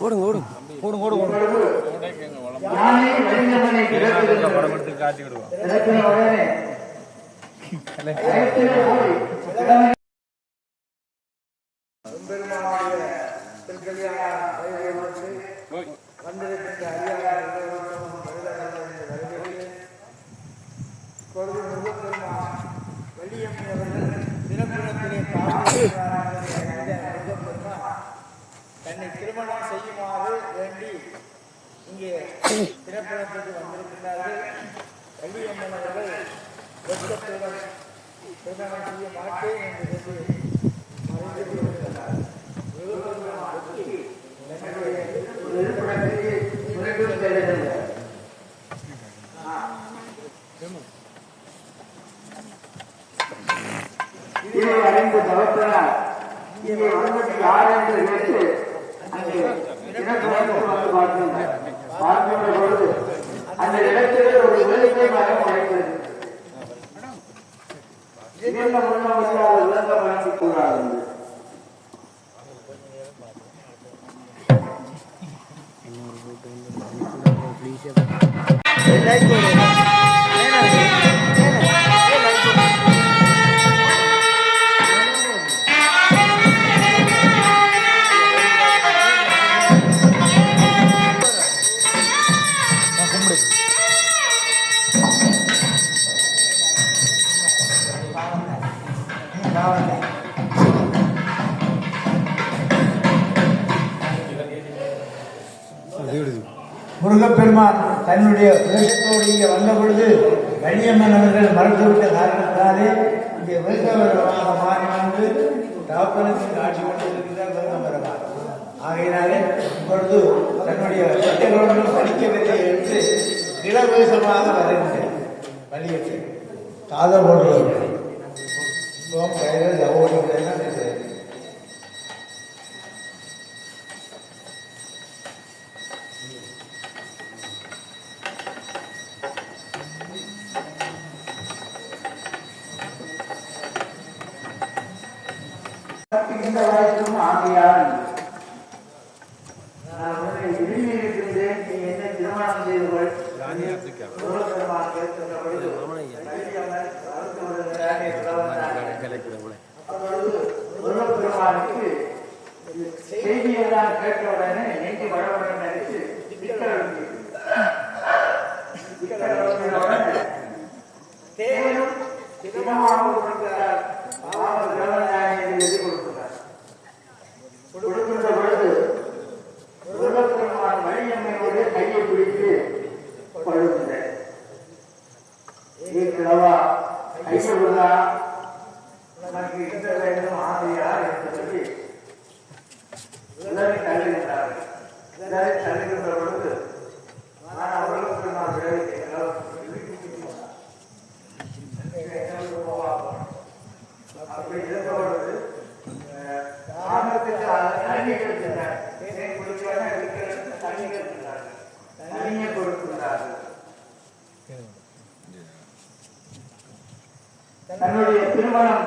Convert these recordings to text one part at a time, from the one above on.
ஓடுங்க ஓடுங்க ஓடுங்க ஓடுங்க ஓடுங்க படம் எடுத்து இங்கே திரைப்படத்துக்கு வந்திருக்கிறார்கள். வள்ளியம்மன் அவர்கள் வெட்கத்துடன் திருமணம் செய்ய மாட்டேன் என்று சொல்லி மறைந்து விடுகிறார். இதை அறிந்து தவத்தினார் இங்கே வந்தது யார் என்று கேட்டு அங்கே பார்க்கின்றார். பார்க்கின்ற பொழுது. அந்த இடத்திலே ஒரு வேலை மரம் உடைந்தது இதெல்லாம் முன்ன முருகப்பெருமான் தன்னுடைய வேஷத்தோடு இங்கே வந்த பொழுது கண்ணியம்மன் அவர்கள் மறுத்துவிட்ட காரணத்தாலே இங்கே விருந்தவரமாக மாறி வந்து தகப்பனுக்கு காட்சி கொண்டிருக்கிறார் விருந்தவரமாக ஆகையினாலே இப்பொழுது தன்னுடைய சட்டங்களோடு படிக்கவில்லை என்று இளவேசமாக வருகின்றேன் வலியத்தை காதல் போன்றவர்கள் இப்போ கையில் ஓடுகிறேன் இந்த வயசும் ஆகையால் நான் உன்னை விரும்பி இருக்கின்றேன் நீ என்னை திருமணம் செய்து கொள். செய்தியெல்லாம் கேட்ட உடனே நெஞ்சு வளவடன் தேவனும் தினமாகவும் அப்படி பொழுது தாகத்துக்கு தண்ணி கொடுக்கிறார் தண்ணி கொடுக்கிறார் தண்ணியை கொடுக்கிறார்கள் தன்னுடைய திருமணம்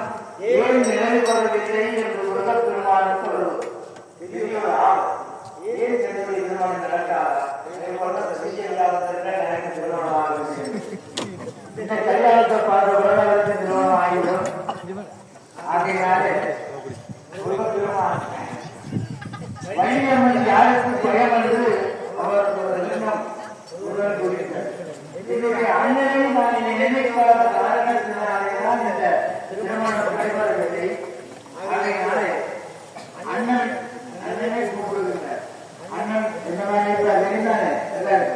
ஏன் நிறைவேறவில்லை என்று உலக ஒரு ஆள் ஏன் என்னுடைய திருமணம் நடக்காதா இதை போன்ற செய்ய இல்லாததற்கு எனக்கு திருமணம் ஆகவில்லை இந்த கல்யாணத்தை பார்த்த உலகத்திற்கு திருமணம் ஆகிவிடும் ஆகையினாலே வள்ளியம்மன் யாருக்கு பயம் என்று அவருக்கு எண்ணம் உடன் கூறினார் என்னுடைய அண்ணனை நான் நினைக்காத காரணத்தினாலேதான் இந்த ஆகையினாலே அண்ணன் அண்ணனை கூப்பிடுகிறார் அண்ணன் என்னவா இருக்கிறார்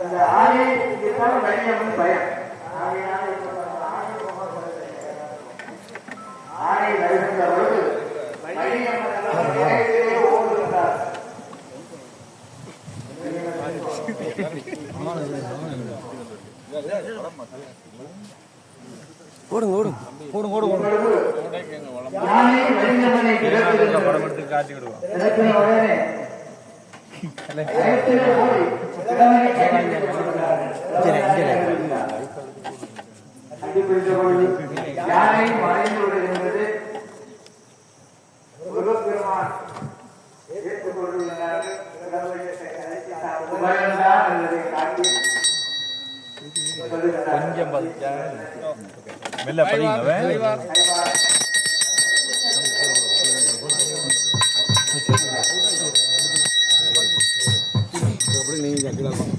அந்த ஆயை இதுதான் வள்ளியம்மன் பயம். ஓடுங்க ஓடுங்க. ஓடுங்க ஓடுங்க ஓடுங்க. படம் எடுத்து காட்டிக்கிடுவோம் கிடத்தின உடனே பயத்திலே ஓடி கிழவனை கைது கொள்கிறார்கள். கண்டுபிடித்த பொழுது யானை மெல்ல படிங்க அவன்.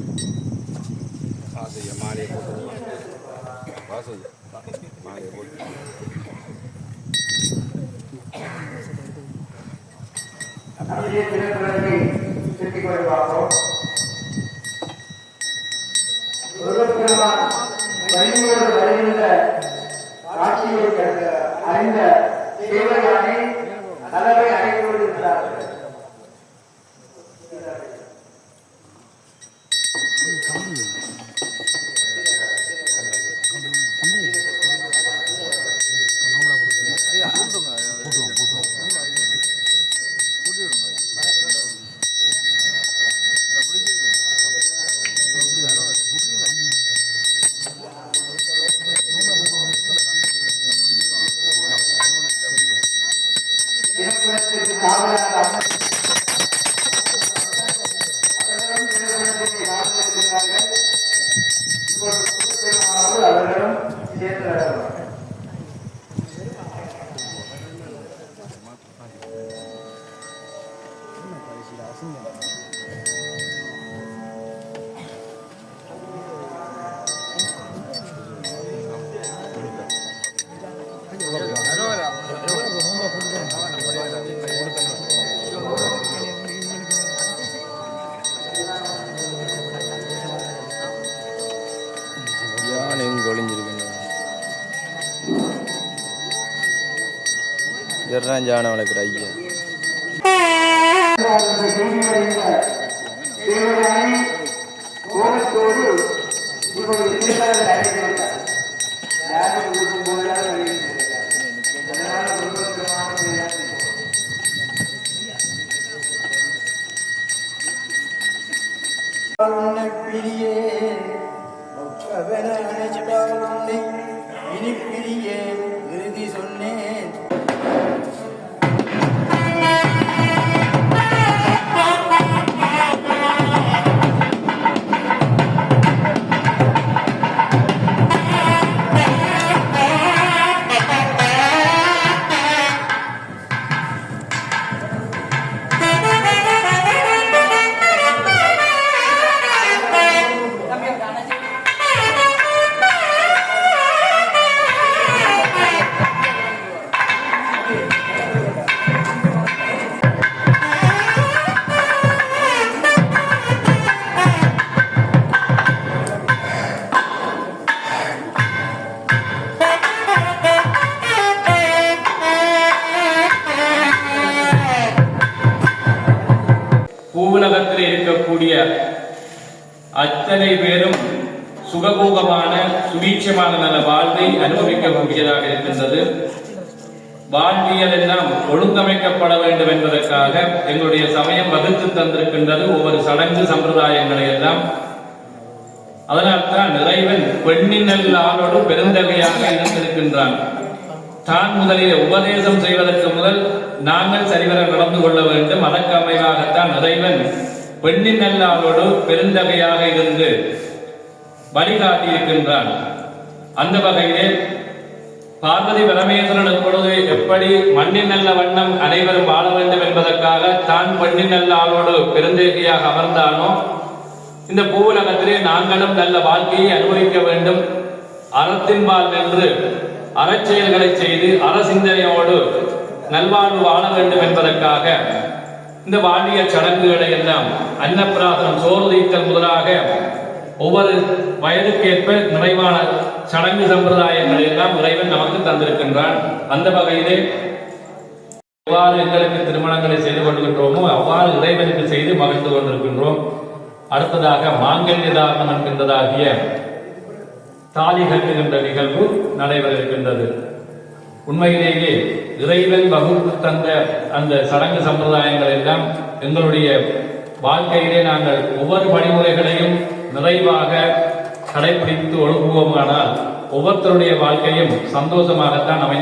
அப்படியே திரைப்படத்தை சுற்றிக் கொண்டு பார்ப்போம் முருகப்பெருமான் வள்ளியோடு வருகின்ற அறிந்த சேவையானே கதவை திரைப்படத்திற்கு காவலாக அமர் அவர்களும் திரைப்படத்திற்கு காவல் இருக்கிறார்கள் இப்பொழுது முருகப்பெருமானோடு அவர்களும் சேர்ந்து வரலாம் யானை இதுதான் யானை வளர்க்குற ஐயா. அத்தனை பேரும் சுகபோகமான சுபீட்சமான நல்ல வாழ்வை அனுபவிக்கக்கூடியதாக இருக்கின்றது. வாழ்வியல் எல்லாம் ஒழுங்கமைக்கப்பட வேண்டும் என்பதற்காக எங்களுடைய சமயம் வகுத்து தந்திருக்கின்றது ஒவ்வொரு சடங்கு சம்பிரதாயங்களை எல்லாம். அதனால்தான் இறைவன் பெண்ணின் ஆளோடு பெருந்தகையாக இருந்திருக்கின்றான் தான் முதலில் உபதேசம் செய்வதற்கு முதல் நாங்கள் சரிவர நடந்து கொள்ள வேண்டும். அதற்கு அமைவாகத்தான் இறைவன் பெண்ணின் நல்லாளோடு பெருந்தகையாக இருந்து வழிகாட்டியிருக்கின்றான். அந்த வகையிலே பார்வதி பரமேஸ்வரன் எப்பொழுது எப்படி மண்ணின் நல்ல வண்ணம் அனைவரும் வாழ வேண்டும் என்பதற்காக தான் பெண்ணின் நல்ல ஆளோடு பெருந்தேகையாக அமர்ந்தானோ இந்த பூவுலகத்திலே நாங்களும் நல்ல வாழ்க்கையை அனுபவிக்க வேண்டும். அறத்தின்பால் நின்று அறச்செயல்களை செய்து அறசிந்தனையோடு நல்வாழ்வு வாழ வேண்டும் என்பதற்காக இந்த வாண்டிய சடங்குகளை எல்லாம் அன்னப்பிராசனம் சோறு தீர்த்தல் முதலாக ஒவ்வொரு வயதுக்கேற்ப நிறைவான சடங்கு சம்பிரதாயங்களை எல்லாம் இறைவன் நமக்கு தந்திருக்கின்றான். அந்த வகையிலே எவ்வாறு எங்களுக்கு திருமணங்களை செய்து கொள்கின்றோமோ அவ்வாறு இறைவனுக்கு செய்து மகிழ்ந்து கொண்டிருக்கின்றோம். அடுத்ததாக மாங்கல்ய தாரணம் என்கின்றதாகிய தாலி கட்டுகின்ற நிகழ்வு நடைபெற இருக்கின்றது. உண்மையிலேயே இறைவன் வகுத்து தந்த அந்த சடங்கு சம்பிரதாயங்கள் எல்லாம் எங்களுடைய வாழ்க்கையிலே நாங்கள் ஒவ்வொரு வழிமுறைகளையும் நிறைவாக கடைபிடித்து ஒழுகுவோமானால் ஒவ்வொருத்தருடைய வாழ்க்கையும் சந்தோஷமாகத்தான் அமை